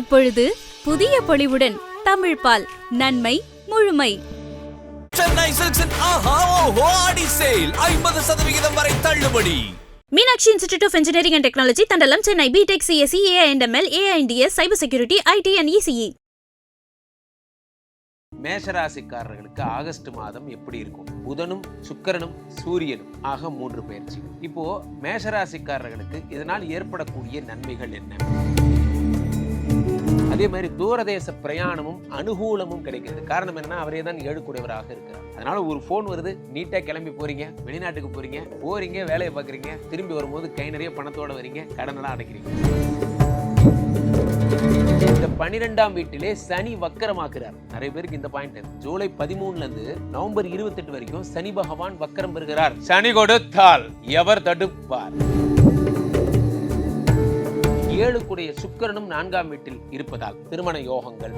இப்பொழுது புதிய பொலிவுடன் தமிழ் பால் நன்மை முழுமை. சென்னை சில்க்ஸின் ஆஹா ஓஹோ ஆடி சேல். ஐம்பது சதவிகிதம் வரை தள்ளுபடி. Meenakshi institute of engineering and technology Thandalam Chennai. BTech CSC AI and ML AI and DS cyber security IT and ECE மேஷராசிக்காரர்களுக்கு ஆகஸ்ட் மாதம் எப்படி இருக்கும்? புதனும் சுக்கிரனும் சூரியனும். ஆக மூன்று பயிற்சிகள். இப்போ மேஷராசிக்காரர்களுக்கு இதனால் ஏற்படக்கூடிய நன்மைகள் என்ன? அதே மாதிரி தூரதேச பிரயாணமும் அனுகூலமும் கிடைக்கிறது. காரணம் என்னன்னா அவரே தான் ஏழுக்குடையவராக இருக்கிறார். அதனால ஒரு ஃபோன் வருது நீட்டா கிளம்பி போறீங்க வெளிநாட்டுக்கு போறீங்க போறீங்க வேலையை பார்க்குறீங்க திரும்பி வரும்போது கை நிறைய பணத்தோட வரீங்க கடனெல்லாம் அடைக்கிறீங்க. இந்த பனிரெண்டாம் வீட்டிலே சனி வக்கரமாக்குறார். நிறைய பேருக்கு இந்த பாயிண்ட் ஜூலை பதிமூணுல இருந்து நவம்பர் இருபத்தெட்டு வரைக்கும் சனி பகவான் வக்கரம் பெறுகிறார். சனி கொடுத்தால் எவர் தடுப்பார்? ஏழுக்குடைய சுக்கரனும் நான்காம் வீட்டில் இருப்பதால் திருமண யோகங்கள்.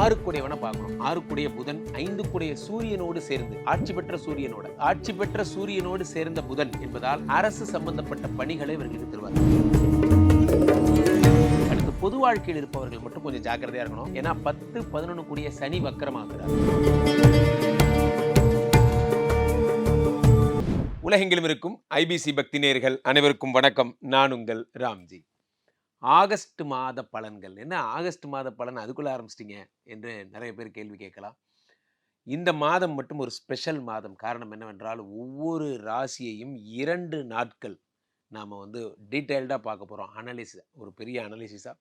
ஆறுக்குடையவனை பார்க்கணும். ஆறுக்குடைய புதன் ஐந்துக்குடைய சூரியனோடு சேர்ந்து ஆட்சி பெற்ற சூரியனோடு ஆட்சி பெற்ற சூரியனோடு சேர்ந்த புதன் என்பதால் அரசு சம்பந்தப்பட்ட பணிகளை இவர்களுக்கு தருவார் அடுத்து பொது வாழ்க்கையில் இருப்பவர்கள் மட்டும் கொஞ்சம் ஜாக்கிரதையா இருக்கணும். ஏன்னா பத்து பதினொன்று கூடிய சனி வக்கரமாகிறார். உலகெங்கிலும் இருக்கும் ஐபிசி பக்தி நேயர்கள் அனைவருக்கும் வணக்கம். நான் உங்கள் ராம்ஜி. ஆகஸ்ட் மாத பலன்கள். என்ன ஆகஸ்ட் மாத பலன்? அதுக்குள்ளே ஆரம்பிச்சிட்டிங்க என்று நிறைய பேர் கேள்வி கேட்கலாம். இந்த மாதம் மட்டும் ஒரு ஸ்பெஷல் மாதம். காரணம் என்னவென்றால் ஒவ்வொரு ராசியையும் இரண்டு நாட்கள் நாம் வந்து டீட்டெயில்டாக பார்க்க போகிறோம் அனலிசிஸ் ஒரு பெரிய அனலிசிஸாக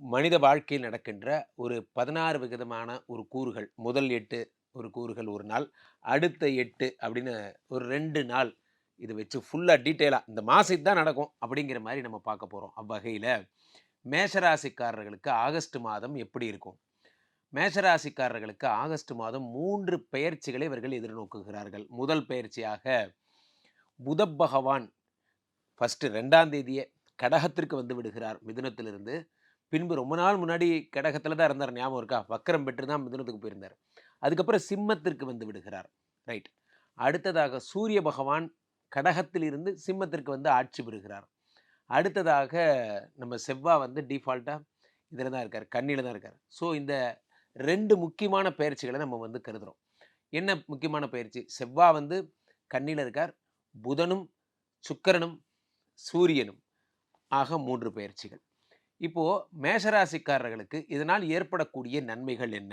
மனித வாழ்க்கையில் நடக்கின்ற ஒரு பதினாறு விதமான ஒரு கூறுகள் முதல் எட்டு ஒரு கூறுகள் ஒரு நாள் அடுத்த எட்டு அப்படின்னு ஒரு ரெண்டு நாள் இது வச்சு ஃபுல்லாக டீட்டெயிலாக இந்த மாதம் இதுதான் நடக்கும் அப்படிங்கிற மாதிரி நம்ம பார்க்க போகிறோம் அவ்வகையில். மேஷராசிக்காரர்களுக்கு ஆகஸ்ட் மாதம் எப்படி இருக்கும்? மேஷராசிக்காரர்களுக்கு ஆகஸ்ட் மாதம் மூன்று பெயர்ச்சிகளை இவர்கள் எதிர்நோக்குகிறார்கள். முதல் பெயர்ச்சியாக புத பகவான் ஃபஸ்ட்டு ரெண்டாம் தேதியே கடகத்திற்கு வந்து விடுகிறார் மிதுனத்திலிருந்து. பின்பு ரொம்ப நாள் முன்னாடி கடகத்தில் தான் இருந்தார் ஞாபகம் இருக்கா? வக்கரம் பெற்று தான் மிதுனத்துக்கு போயிருந்தார். அதுக்கப்புறம் சிம்மத்திற்கு வந்து விடுகிறார். ரைட் அடுத்ததாக சூரிய பகவான் கடகத்திலிருந்து சிம்மத்திற்கு வந்து ஆட்சி பெறுகிறார் அடுத்ததாக நம்ம செவ்வா வந்து டிஃபால்ட்டாக இதில் தான் இருக்கார் கண்ணியில் தான் இருக்கார். ஸோ இந்த ரெண்டு முக்கியமான பயிற்சிகளை நம்ம வந்து கருதுகிறோம் என்ன முக்கியமான பயிற்சி? செவ்வா வந்து கண்ணியில் இருக்கார் புதனும் சுக்கரனும் சூரியனும். ஆக மூன்று பயிற்சிகள். இப்போ மேஷராசிக்காரர்களுக்கு இதனால் ஏற்படக்கூடிய நன்மைகள் என்ன?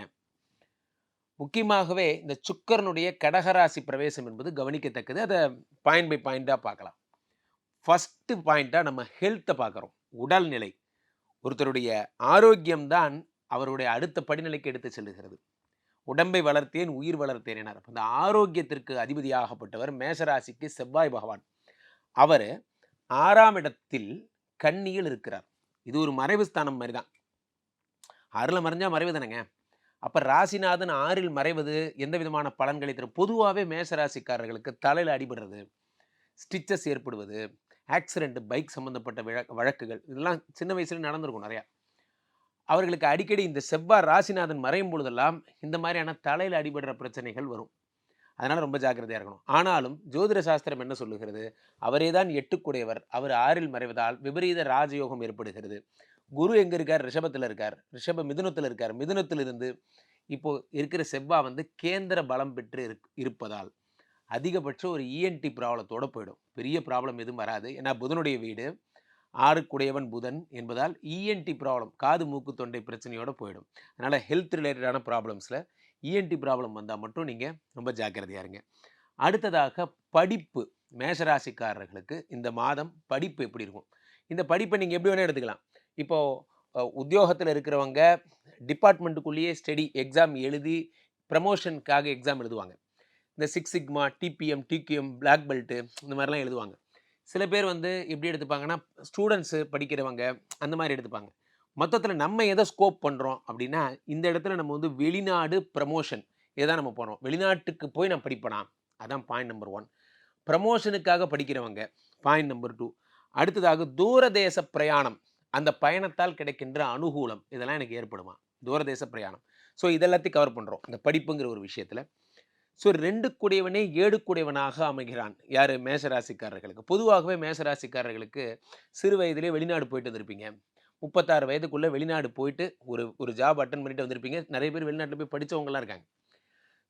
முக்கியமாகவே இந்த சுக்கரனுடைய கடகராசி பிரவேசம் என்பது கவனிக்கத்தக்கது. அதை பாயிண்ட் பை பாயிண்ட்டாக பார்க்கலாம். ஃபஸ்ட்டு பாயிண்ட்டாக நம்ம ஹெல்த்தை பார்க்குறோம். உடல்நிலை. ஒருத்தருடைய ஆரோக்கியம்தான் அவருடைய அடுத்த படிநிலைக்கு எடுத்து செல்லுகிறது. உடம்பை வளர்த்தேன் உயிர் வளர்த்தேன் எனார் அந்த ஆரோக்கியத்திற்கு அதிபதியாகப்பட்டவர் மேஷராசிக்கு செவ்வாய் பகவான். அவர் ஆறாம் இடத்தில் கன்னியில் இருக்கிறார். இது ஒரு மறைவு ஸ்தானம் மாதிரி தான் அருளை மறைஞ்சால் மறைவு தானேங்க. அப்போ ராசிநாதன் ஆறில் மறைவது எந்த விதமான பலன்களை தரும்? பொதுவாகவே மேசராசிக்காரர்களுக்கு தலையில் அடிபடுறது ஸ்டிச்சஸ் ஏற்படுவது ஆக்சிடெண்ட் பைக் சம்மந்தப்பட்ட விழ- வழக்குகள் இதெல்லாம் சின்ன வயசுல நடந்திருக்கும் நிறையா. அவர்களுக்கு அடிக்கடி இந்த செவ்வாய் ராசிநாதன் மறையும் பொழுதெல்லாம் இந்த மாதிரியான தலையில் அடிபடுற பிரச்சனைகள் வரும். அதனால் ரொம்ப ஜாக்கிரதையாக இருக்கணும். ஆனாலும் ஜோதிட சாஸ்திரம் என்ன சொல்லுகிறது? அவரே தான் எட்டுக்குடையவர். அவர் ஆறில் மறைவதால் விபரீத ராஜயோகம் ஏற்படுகிறது. குரு எங்க இருக்கார்? ரிஷபத்தில் இருக்கார். ரிஷப மிதுனத்தில் இருக்கார். மிதுனத்தில் இருந்து இப்போ இருக்கிற செவ்வாய் வந்து கேந்திர பலம் பெற்று இருக்- இருப்பதால் அதிகபட்சம் ஒரு இஎன்டி ப்ராப்ளத்தோட போயிடும். பெரிய ப்ராப்ளம் எதுவும் வராது. ஏன்னா புதனுடைய வீடு ஆறுக்குடையவன் புதன் என்பதால் இஎன்டி ப்ராப்ளம் காது மூக்கு தொண்டை பிரச்சனையோட போயிடும். அதனால் ஹெல்த் ரிலேட்டடான ப்ராப்ளம்ஸில் இஎன்டி ப்ராப்ளம் வந்தால் மட்டும் நீங்கள் ரொம்ப ஜாக்கிரதையாக இருங்க. அடுத்ததாக படிப்பு. மேஷராசிக்காரர்களுக்கு இந்த மாதம் படிப்பு எப்படி இருக்கும்? இந்த படிப்பை நீங்கள் எப்படி வேணால் எடுத்துக்கலாம். இப்போது உத்தியோகத்தில் இருக்கிறவங்க டிபார்ட்மெண்ட்டுக்குள்ளேயே ஸ்டடி எக்ஸாம் எழுதி ப்ரமோஷனுக்காக எக்ஸாம் எழுதுவாங்க. இந்த six sigma TPM TQM black belt இந்த மாதிரிலாம் எழுதுவாங்க. சில பேர் வந்து எப்படி எடுத்துப்பாங்கன்னா ஸ்டூடெண்ட்ஸு படிக்கிறவங்க அந்த மாதிரி எடுத்துப்பாங்க. மொத்தத்தில் நம்ம எதை ஸ்கோப் பண்ணுறோம் அப்படின்னா இந்த இடத்துல நம்ம வந்து வெளிநாடு ப்ரமோஷன் இதான் நம்ம போகிறோம் வெளிநாட்டுக்கு போய் நான் படிப்பேனா? அதான் பாயிண்ட் நம்பர் ஒன் ப்ரமோஷனுக்காக படிக்கிறவங்க பாயிண்ட் நம்பர் டூ அடுத்ததாக தூரதேச பிரயாணம். அந்த பயணத்தால் கிடைக்கின்ற அனுகூலம் இதெல்லாம் எனக்கு ஏற்படுமா? தூரதேச பிரயாணம். ஸோ இதெல்லாத்தையும் கவர் பண்ணுறோம் இந்த படிப்புங்கிற ஒரு விஷயத்தில். ஸோ ரெண்டு கூடியவனே ஏழு கூடியவனாக அமைகிறான். யார்? மேசராசிக்காரர்களுக்கு. பொதுவாகவே மேசராசிக்காரர்களுக்கு சிறு வயதிலே வெளிநாடு போயிட்டு வந்திருப்பீங்க. முப்பத்தாறு வயதுக்குள்ளே வெளிநாடு போயிட்டு ஒரு ஒரு ஜாப் அட்டன் பண்ணிட்டு வந்திருப்பீங்க. நிறைய பேர் வெளிநாட்டில் போய் படித்தவங்களாம் இருக்காங்க.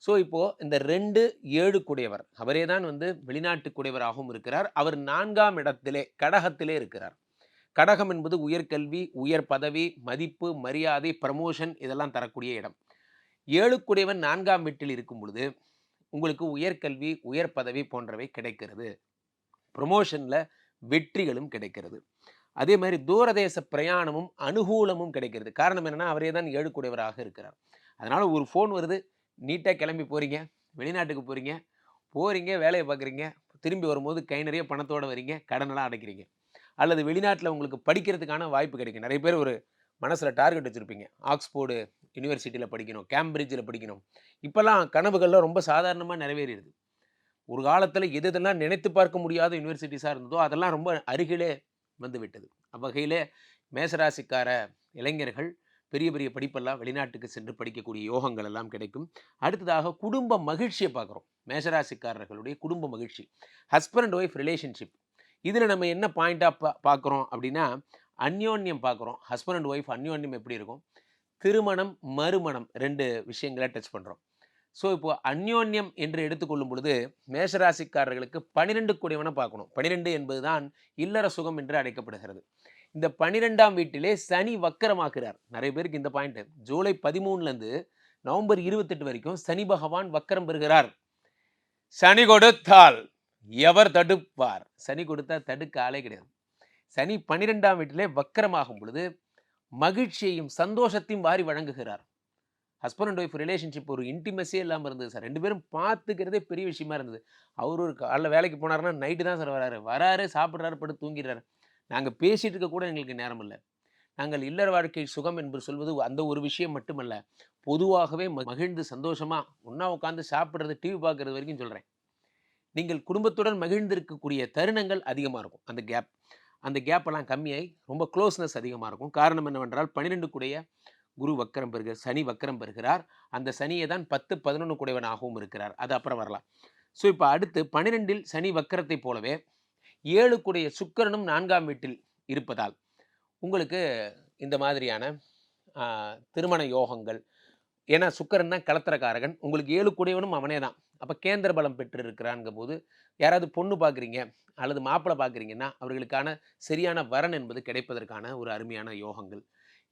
ஸோ இப்போது இந்த ரெண்டு ஏழு கூடியவர் அவரே தான் வந்து வெளிநாட்டு கூடியவராகவும் இருக்கிறார். அவர் நான்காம் இடத்திலே கடகத்திலே இருக்கிறார். கடகம் என்பது உயர்கல்வி உயர் பதவி மதிப்பு மரியாதை ப்ரமோஷன் இதெல்லாம் தரக்கூடிய இடம். ஏழுக்குடையவன் நான்காம் வீட்டில் இருக்கும் பொழுது உங்களுக்கு உயர்கல்வி உயர் பதவி போன்றவை கிடைக்கிறது. ப்ரொமோஷனில் வெற்றிகளும் கிடைக்கிறது. அதே மாதிரி தூரதேச பிரயாணமும் அனுகூலமும் கிடைக்கிறது. காரணம் என்னென்னா அவரே தான் ஏழுக்குடையவராக இருக்கிறார். அதனால் ஒரு ஃபோன் வருது நீட்டாக கிளம்பி போகிறீங்க வெளிநாட்டுக்கு போகிறீங்க போகிறீங்க வேலையை பார்க்குறீங்க திரும்பி வரும்போது கை நிறைய பணத்தோட வரீங்க கடனெல்லாம் அடைக்கிறீங்க. அல்லது வெளிநாட்டில் உங்களுக்கு படிக்கிறதுக்கான வாய்ப்பு கிடைக்கும். நிறைய பேர் ஒரு மனசில் டார்கெட் வச்சுருப்பீங்க. ஆக்ஸ்போர்டு யூனிவர்சிட்டியில் படிக்கணும் கேம்பிரிட்ஜில் படிக்கணும். இப்போல்லாம் கனவுகள்லாம் ரொம்ப சாதாரணமாக நிறைவேறிடுது. ஒரு காலத்தில் எது இதெல்லாம் நினைத்து பார்க்க முடியாத யூனிவர்சிட்டிஸாக இருந்ததோ அதெல்லாம் ரொம்ப அருகிலே வந்து விட்டது. மேசராசிக்கார இளைஞர்கள் பெரிய பெரிய படிப்பெல்லாம் வெளிநாட்டுக்கு சென்று படிக்கக்கூடிய யோகங்கள் எல்லாம் கிடைக்கும். அடுத்ததாக குடும்ப மகிழ்ச்சியை பார்க்குறோம். மேஷராசிக்காரர்களுடைய குடும்ப மகிழ்ச்சி. ஹஸ்பண்ட் ஒய்ஃப் ரிலேஷன்ஷிப் இதில் நம்ம என்ன பாயிண்ட்டாக பா பார்க்குறோம் அப்படின்னா அந்யோன்யம் பார்க்குறோம் ஹஸ்பண்ட் அண்ட் ஒய்ஃப் அந்யோன்யம் எப்படி இருக்கும்? திருமணம் மறுமணம் ரெண்டு விஷயங்களை டச் பண்ணுறோம் ஸோ இப்போ அந்யோன்யம் என்று எடுத்துக்கொள்ளும் பொழுது மேஷராசிக்காரர்களுக்கு பனிரெண்டு கூடியவனை பார்க்கணும். பனிரெண்டு என்பது தான் இல்லற சுகம் என்று அழைக்கப்படுகிறது. இந்த பனிரெண்டாம் வீட்டிலே சனி வக்கரமாக்குறார். நிறைய பேருக்கு இந்த பாயிண்ட் ஜூலை பதிமூணுலேருந்து நவம்பர் இருபத்தெட்டு வரைக்கும் சனி பகவான் வக்கரம் பெறுகிறார். சனி கொடுத்தால் எவர் தடுப்பார்? சனி கொடுத்தா தடுக்க ஆளே கிடையாது. சனி பன்னிரெண்டாம் வீட்டிலே வக்கரமாகும் பொழுது மகிழ்ச்சியையும் சந்தோஷத்தையும் வாரி வழங்குகிறார். ஹஸ்பண்ட் அண்ட் ஒய்ஃப் ரிலேஷன்ஷிப் ஒரு இன்டிமஸே இல்லாமல் இருந்தது சார் ரெண்டு பேரும் பார்த்துக்கிறதே பெரிய விஷயமா இருந்தது. அவர் ஒரு காலைல வேலைக்கு போனாருன்னா நைட்டு தான் சார் வராரு. வராரு சாப்பிட்றாரு படுத்து தூங்கிடுறாரு. நாங்கள் பேசிட்டு இருக்க கூட எங்களுக்கு நேரம் இல்லை. நாங்கள் இல்லற வாழ்க்கை சுகம் என்று சொல்வது அந்த ஒரு விஷயம் மட்டுமல்ல. பொதுவாகவே ம- மகிழ்ந்து சந்தோஷமாக ஒன்றா உட்காந்து சாப்பிட்றது டிவி பார்க்குறது வரைக்கும் சொல்கிறேன் நீங்கள் குடும்பத்துடன் மகிழ்ந்திருக்கக்கூடிய தருணங்கள் அதிகமாக இருக்கும். அந்த கேப் அந்த கேப்பெல்லாம் கம்மியாகி ரொம்ப க்ளோஸ்னஸ் அதிகமாக இருக்கும். காரணம் என்னவென்றால் பன்னிரெண்டு கூடைய குரு வக்கரம் பெறுகிறார் சனி வக்கரம் பெறுகிறார். அந்த சனியை தான் பத்து பதினொன்று கூடையவனாகவும் இருக்கிறார். அது அப்புறம் வரலாம். ஸோ இப்போ அடுத்து பன்னிரெண்டில் சனி வக்கரத்தை போலவே ஏழு கூடைய சுக்கரனும் நான்காம் வீட்டில் இருப்பதால் உங்களுக்கு இந்த மாதிரியான திருமண யோகங்கள் ஏன்னா சுக்கரன் தான் கலத்திரக்காரகன் உங்களுக்கு ஏழு கூடையவனும் அவனே தான். அப்போ கேந்திர பலம் பெற்றிருக்கிறான்ங்க போது யாராவது பொண்ணு பார்க்குறீங்க அல்லது மாப்பிள்ளை பார்க்குறீங்கன்னா அவர்களுக்கான சரியான வரன் என்பது கிடைப்பதற்கான ஒரு அருமையான யோகங்கள்.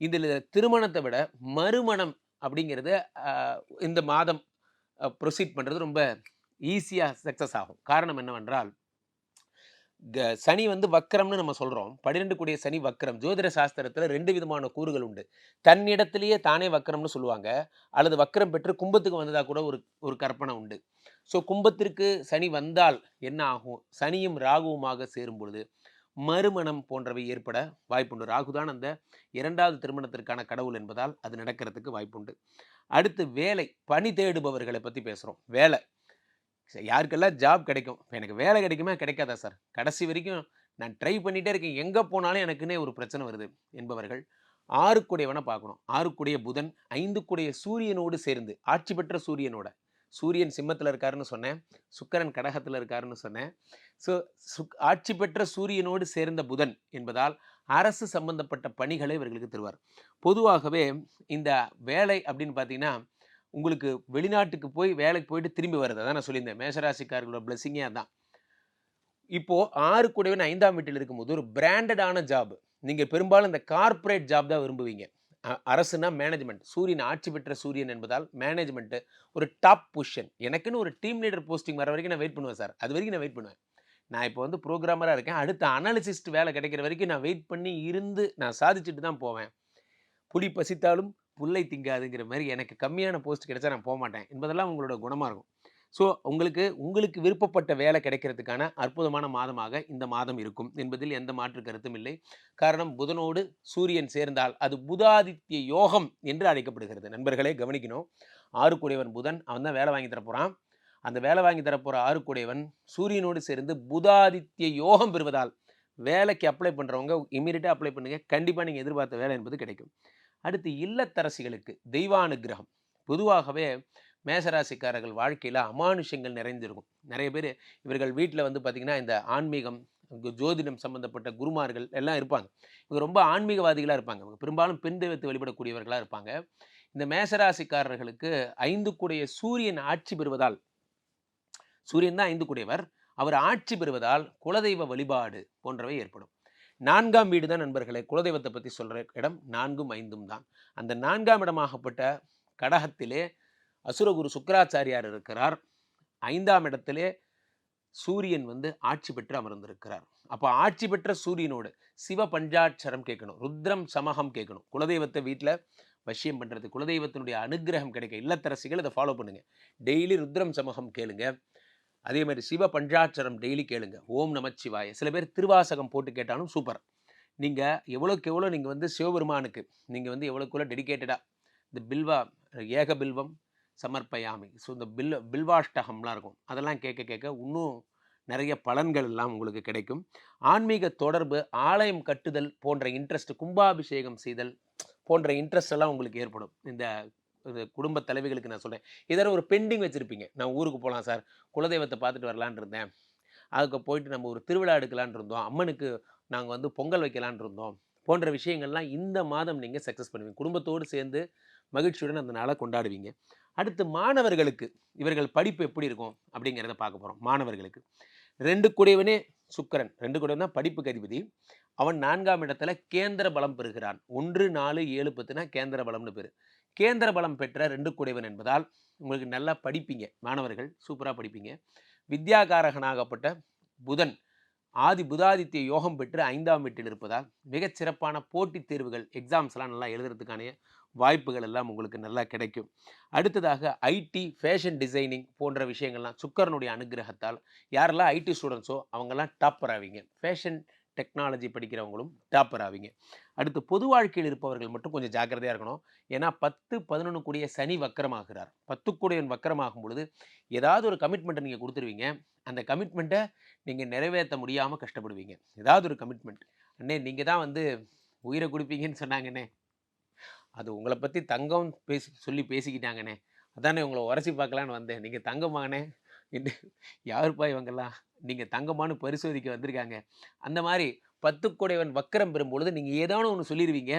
இதில் திருமணத்தை விட மறுமணம் அப்படிங்கிறது இந்த மாதம் ப்ரொசீட் பண்ணுறது ரொம்ப ஈஸியாக சக்ஸஸ் ஆகும். காரணம் என்னவென்றால் சனி வந்து வக்கரம்னு நம்ம சொல்கிறோம் பன்னிரெண்டு கூடிய சனி வக்கரம் ஜோதிட சாஸ்திரத்தில் ரெண்டு விதமான கூறுகள் உண்டு. தன்னிடத்திலேயே தானே வக்கரம்னு சொல்லுவாங்க. அல்லது வக்கரம் பெற்று கும்பத்துக்கு வந்ததாக கூட ஒரு ஒரு கற்பனை உண்டு. ஸோ கும்பத்திற்கு சனி வந்தால் என்ன ஆகும்? சனியும் ராகுவுமாக சேரும் பொழுது மறுமணம் போன்றவை ஏற்பட வாய்ப்புண்டு. ராகுதான் அந்த இரண்டாவது திருமணத்திற்கான கடவுள் என்பதால் அது நடக்கிறதுக்கு வாய்ப்புண்டு. அடுத்து வேலை பணி தேடுபவர்களை பற்றி பேசுகிறோம் வேலை. யாருக்கெல்லாம் ஜாப் கிடைக்கும்? இப்போ எனக்கு வேலை கிடைக்குமா? கிடைக்காதா சார் கடைசி வரைக்கும் நான் ட்ரை பண்ணிகிட்டே இருக்கேன். எங்கே போனாலும் எனக்குன்னே ஒரு பிரச்சனை வருது என்பவர்கள் ஆறுக்குடையவனை பார்க்கணும். ஆறுக்குடைய புதன் ஐந்துக்குடைய சூரியனோடு சேர்ந்து ஆட்சி பெற்ற சூரியனோட. சூரியன் சிம்மத்தில் இருக்காருன்னு சொன்னேன். சுக்கரன் கடகத்தில் இருக்காருன்னு சொன்னேன். ஸோ சுக் ஆட்சி பெற்ற சூரியனோடு சேர்ந்த புதன் என்பதால் அரசு சம்பந்தப்பட்ட பணிகளை இவர்களுக்கு தருவார். பொதுவாகவே இந்த வேலை அப்படின்னு பார்த்தீங்கன்னா உங்களுக்கு வெளிநாட்டுக்கு போய் வேலைக்கு போயிட்டு திரும்பி வருது அதான் நான் சொல்லியிருந்தேன். மேஷராசிக்காரர்களோட பிளஸிங்கே அதான். இப்போது ஆறு கூடவே ஐந்தாம் வீட்டில் இருக்கும்போது ஒரு பிராண்டடான ஜாப் நீங்கள் பெரும்பாலும் இந்த கார்ப்பரேட் ஜாப் தான் விரும்புவீங்க. அரசுனா மேனேஜ்மெண்ட் சூரியன் ஆட்சி பெற்ற சூரியன் என்பதால் மேனேஜ்மெண்ட்டு ஒரு டாப் பொசிஷன் எனக்குன்னு ஒரு டீம் லீடர் போஸ்டிங் வர வரைக்கும் நான் வெயிட் பண்ணுவேன் சார். அது வரைக்கும் நான் வெயிட் பண்ணுவேன். நான் இப்போ வந்து ப்ரோக்ராமராக இருக்கேன். அடுத்த அனாலிசிஸ்ட் வேலை கிடைக்கிற வரைக்கும் நான் வெயிட் பண்ணி இருந்து நான் சாதிச்சுட்டு தான் போவேன். புலி பசித்தாலும் புல்லை திங்காதுங்கிற மாதிரி எனக்கு கம்மியான போஸ்ட் கிடைச்சா நான் போக மாட்டேன் என்பதெல்லாம் உங்களோட குணமாக இருக்கும். ஸோ உங்களுக்கு உங்களுக்கு விருப்பப்பட்ட வேலை கிடைக்கிறதுக்கான அற்புதமான மாதமாக இந்த மாதம் இருக்கும். என்பதில் எந்த மாற்று கருத்தும் இல்லை. காரணம் புதனோடு சூரியன் சேர்ந்தால் அது புதாதித்ய யோகம் என்று அழைக்கப்படுகிறது. நண்பர்களே கவனிக்கணும். ஆறுக்குடையவன் புதன் அவன் தான் வேலை வாங்கி தரப்போகிறான் அந்த வேலை வாங்கி தரப்போகிற ஆறுக்குடையவன் சூரியனோடு சேர்ந்து புதாதித்ய யோகம் பெறுவதால் வேலைக்கு அப்ளை பண்ணுறவங்க இமீடியட்டாக அப்ளை பண்ணுங்க. கண்டிப்பாக நீங்கள் எதிர்பார்த்த வேலை என்பது கிடைக்கும். அடுத்து இல்லத்தரசிகளுக்கு தெய்வானுகிரகம் பொதுவாகவே மேசராசிக்காரர்கள் வாழ்க்கையில் அமானுஷங்கள் நிறைந்திருக்கும். நிறைய பேர் இவர்கள் வீட்டில் வந்து பார்த்திங்கன்னா இந்த ஆன்மீகம் ஜோதிடம் சம்பந்தப்பட்ட குருமார்கள் எல்லாம் இருப்பாங்க. இவங்க ரொம்ப ஆன்மீகவாதிகளாக இருப்பாங்க. இவங்க பெரும்பாலும் பெண் தெய்வத்தை வழிபடக்கூடியவர்களாக இருப்பாங்க. இந்த மேசராசிக்காரர்களுக்கு ஐந்து கூடைய சூரியன் ஆட்சி பெறுவதால் சூரியன் தான் ஐந்து கூடையவர். அவர் ஆட்சி பெறுவதால் குலதெய்வ வழிபாடு போன்றவை ஏற்படும். நான்காம் வீடு தான் நண்பர்களே குலதெய்வத்தை பற்றி சொல்கிற இடம் நான்கும் ஐந்தும் தான். அந்த நான்காம் இடமாகப்பட்ட கடகத்திலே அசுரகுரு சுக்கராச்சாரியார் இருக்கிறார். ஐந்தாம் இடத்திலே சூரியன் வந்து ஆட்சி பெற்று அமர்ந்திருக்கிறார். அப்போ ஆட்சி பெற்ற சூரியனோடு சிவ பஞ்சாட்சரம் கேட்கணும் ருத்ரம் சமகம் கேட்கணும். குலதெய்வத்தை வீட்டில் வசியம் பண்ணுறது குலதெய்வத்தினுடைய அனுக்கிரகம் கிடைக்க இல்லத்தரசிகள் இதை ஃபாலோ பண்ணுங்கள் டெய்லி ருத்ரம் சமகம் கேளுங்கள் அதே மாதிரி சிவ பஞ்சாட்சரம் டெய்லி கேளுங்க. ஓம் நமச்சிவாய சில பேர் திருவாசகம் போட்டு கேட்டாலும் சூப்பர் நீங்கள் எவ்வளோக்கு எவ்வளோ நீங்கள் வந்து சிவபெருமானுக்கு நீங்கள் வந்து எவ்வளோக்குள்ள டெடிக்கேட்டடாக இந்த பில்வா ஏக பில்வம் சமர்ப்பயாமி. ஸோ இந்த பில் பில்வாஷ்டகம்லாம் இருக்கும். அதெல்லாம் கேட்க கேட்க இன்னும் நிறைய பலன்கள் எல்லாம் உங்களுக்கு கிடைக்கும். ஆன்மீக தொடர்பு ஆலயம் கட்டுதல் போன்ற இன்ட்ரெஸ்ட் கும்பாபிஷேகம் செய்தல் போன்ற இன்ட்ரெஸ்ட் எல்லாம் உங்களுக்கு ஏற்படும். இந்த குடும்ப தலைவிகளுக்கு நான் சொல்கிறேன் இதர ஒரு பெண்டிங் வச்சுருப்பீங்க. நான் ஊருக்கு போகலாம் சார். குலதெய்வத்தை பார்த்துட்டு வரலான்னு இருந்தேன். அதுக்கு போயிட்டு நம்ம ஒரு திருவிழா எடுக்கலான்னு இருந்தோம். அம்மனுக்கு நாங்கள் வந்து பொங்கல் வைக்கலான்னு இருந்தோம். போன்ற விஷயங்கள்லாம் இந்த மாதம் நீங்கள் சக்ஸஸ் பண்ணுவீங்க. குடும்பத்தோடு சேர்ந்து மகிழ்ச்சியுடன் அந்த நாளை கொண்டாடுவீங்க. அடுத்து மாணவர்களுக்கு இவர்கள் படிப்பு எப்படி இருக்கும் அப்படிங்கிறத பார்க்க போகிறோம் மாணவர்களுக்கு. ரெண்டு கூடியவனே சுக்கிரன். ரெண்டு கூடவன் தான் படிப்புக்கு அதிபதி. அவன் நான்காம் இடத்துல கேந்திர பலம் பெறுகிறான். ஒன்று நாலு ஏழு பத்துனா கேந்திர பலம்னு பேர். கேந்திர பலம் பெற்ற ரெண்டு குடைவன் என்பதால் உங்களுக்கு நல்லா படிப்பீங்க. மாணவர்கள் சூப்பராக படிப்பீங்க. வித்யாகாரகனாகப்பட்ட புதன் ஆதி புதாதித்ய யோகம் பெற்று ஐந்தாம் வீட்டில் இருப்பதால் மிகச் சிறப்பான போட்டித் தேர்வுகள் எக்ஸாம்ஸ்லாம் நல்லா எழுதுறதுக்கான வாய்ப்புகள் எல்லாம் உங்களுக்கு நல்லா கிடைக்கும். அடுத்ததாக ஐடி ஃபேஷன் டிசைனிங் போன்ற விஷயங்கள்லாம் சுக்கரனுடைய அனுகிரகத்தால் யாரெல்லாம் ஐடி ஸ்டூடெண்ட்ஸோ அவங்கெல்லாம் டாப்பர் ஆவீங்க. ஃபேஷன் டெக்னாலஜி படிக்கிறவங்களும் டாப்பர் ஆவீங்க. அடுத்து பொது வாழ்க்கையில் இருப்பவர்கள் மட்டும் கொஞ்சம் ஜாக்கிரதையாக இருக்கணும். ஏன்னா பத்து பதினொன்று கூடிய சனி வக்கரமாகிறார். பத்து கூடியவன் வக்கரமாகும் பொழுது ஏதாவது ஒரு கமிட்மெண்ட்டை நீங்கள் கொடுத்துருவீங்க. அந்த கமிட்மெண்ட்டை நீங்கள் நிறைவேற்ற முடியாமல் கஷ்டப்படுவீங்க. ஏதாவது ஒரு கமிட்மெண்ட் அண்ணே நீங்கள் தான் வந்து உயிரை கொடுப்பீங்கன்னு சொன்னாங்கண்ணே. அது உங்களை பற்றி தங்கம் பேசி சொல்லி பேசிக்கிட்டாங்கண்ணே. அதானே உங்களை உரசி பார்க்கலான்னு வந்தேன். நீங்கள் தங்கமானே என்று யாருப்பா இவங்கெல்லாம்? நீங்கள் தங்கமானு பரிசோதிக்க வந்திருக்காங்க. அந்த மாதிரி பத்து கொடைவன் வக்கரம் பெறும்பொழுது நீங்கள் ஏதானோ ஒன்று சொல்லிடுவீங்க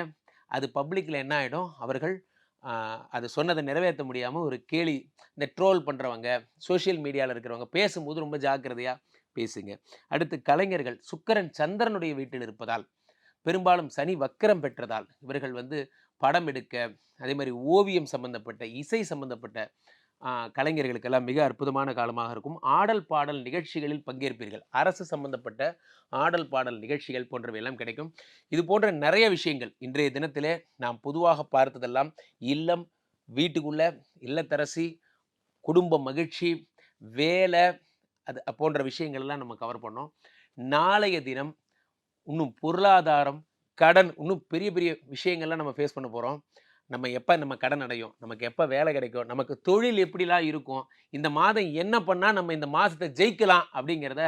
அது பப்ளிக்கில் என்ன ஆகிடும் அவர்கள் அதை அது சொன்னதை நிறைவேற்ற முடியாமல் ஒரு கேலி இந்த ட்ரோல் பண்ணுறவங்க சோஷியல் மீடியாவில் இருக்கிறவங்க பேசும்போது ரொம்ப ஜாக்கிரதையாக பேசுங்க. அடுத்து கலைஞர்கள் சுக்கரன் சந்திரனுடைய வீட்டில் இருப்பதால் பெரும்பாலும் சனி வக்கரம் பெற்றதால் இவர்கள் வந்து படம் எடுக்க அதே மாதிரி ஓவியம் சம்பந்தப்பட்ட இசை சம்பந்தப்பட்ட கலைஞர்களுக்கெல்லாம் மிக அற்புதமான காலமாக இருக்கும். ஆடல் பாடல் நிகழ்ச்சிகளில் பங்கேற்பீர்கள். அரசு சம்பந்தப்பட்ட ஆடல் பாடல் நிகழ்ச்சிகள் போன்றவை எல்லாம் கிடைக்கும். இது போன்ற நிறைய விஷயங்கள் இன்றைய தினத்திலே நாம் பொதுவாக பார்த்ததெல்லாம் இல்லம் வீட்டுக்குள்ள இல்லத்தரசி குடும்ப மகிழ்ச்சி வேலை அது போன்ற விஷயங்கள் எல்லாம் நம்ம கவர் பண்ணோம். நாளைய தினம் இன்னும் பொருளாதாரம் கடன் இன்னும் பெரிய பெரிய விஷயங்கள்லாம் நம்ம ஃபேஸ் பண்ண போகிறோம் நம்ம எப்போ நம்ம கடன் அடையும்? நமக்கு எப்போ வேலை கிடைக்கும்? நமக்கு தொழில் எப்படிலாம் இருக்கும்? இந்த மாதம் என்ன பண்ணால் நம்ம இந்த மாதத்தை ஜெயிக்கலாம்? அப்படிங்கிறத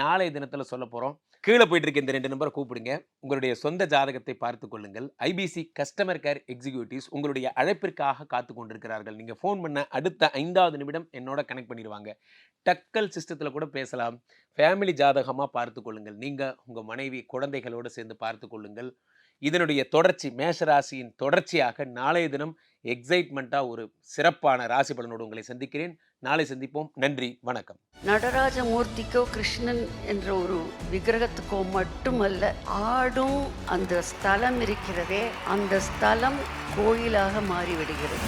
நாளைய தினத்தில் சொல்ல போகிறோம் கீழே போயிட்டு இருக்க இந்த ரெண்டு நம்பரை கூப்பிடுங்க. உங்களுடைய சொந்த ஜாதகத்தை பார்த்து கொள்ளுங்கள். ஐபிசி கஸ்டமர் கேர் எக்ஸிக்யூட்டிவ்ஸ் உங்களுடைய அழைப்பிற்காக காத்து கொண்டிருக்கிறார்கள். நீங்கள் ஃபோன் பண்ண அடுத்த ஐந்தாவது நிமிடம் என்னோட கனெக்ட் பண்ணிடுவாங்க. டக்கல் சிஸ்டத்தில் கூட பேசலாம். ஃபேமிலி ஜாதகமாக பார்த்து கொள்ளுங்கள். நீங்கள் உங்கள் மனைவி குழந்தைகளோடு சேர்ந்து பார்த்து கொள்ளுங்கள். இதனுடைய தொடர்ச்சி மேஷராசியின் தொடர்ச்சியாக நாளைய தினம் எக்ஸைட்மெண்ட்டாக ஒரு சிறப்பான ராசி பலனோடு உங்களை சந்திக்கிறேன். நாளை சந்திப்போம். நன்றி. வணக்கம். நடராஜ மூர்த்திக்கோ கிருஷ்ணன் என்ற ஒரு விக்கிரகத்துக்கோ மட்டுமல்ல ஆடும் அந்த ஸ்தலம் இருக்கிறதே அந்த ஸ்தலம் கோயிலாக மாறிவிடுகிறது.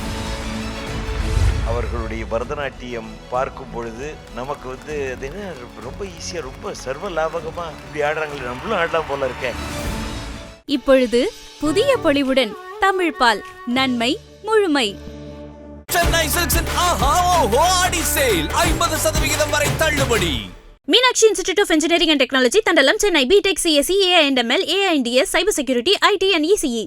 அவர்களுடைய பரதநாட்டியம் பார்க்கும் பொழுது நமக்கு வந்து அது என்ன ரொம்ப ஈஸியாக ரொம்ப சர்வ லாபகமாக இப்படி ஆடுறாங்களே நம்மளும் ஆடலாம் போல இருக்கேன் இப்பொழுது புதிய பொலிவுடன் தமிழ் பால் நன்மை முழுமை. சென்னை சில்க்ஸின் ஆஹா ஓஹோ ஆடி சேல் ஐம்பது சதவிகிதம் வரை தள்ளுபடி. Meenakshi institute of engineering and technology Thandalam Chennai BTech CSC AI and ML AI and DS cyber security IT and ECE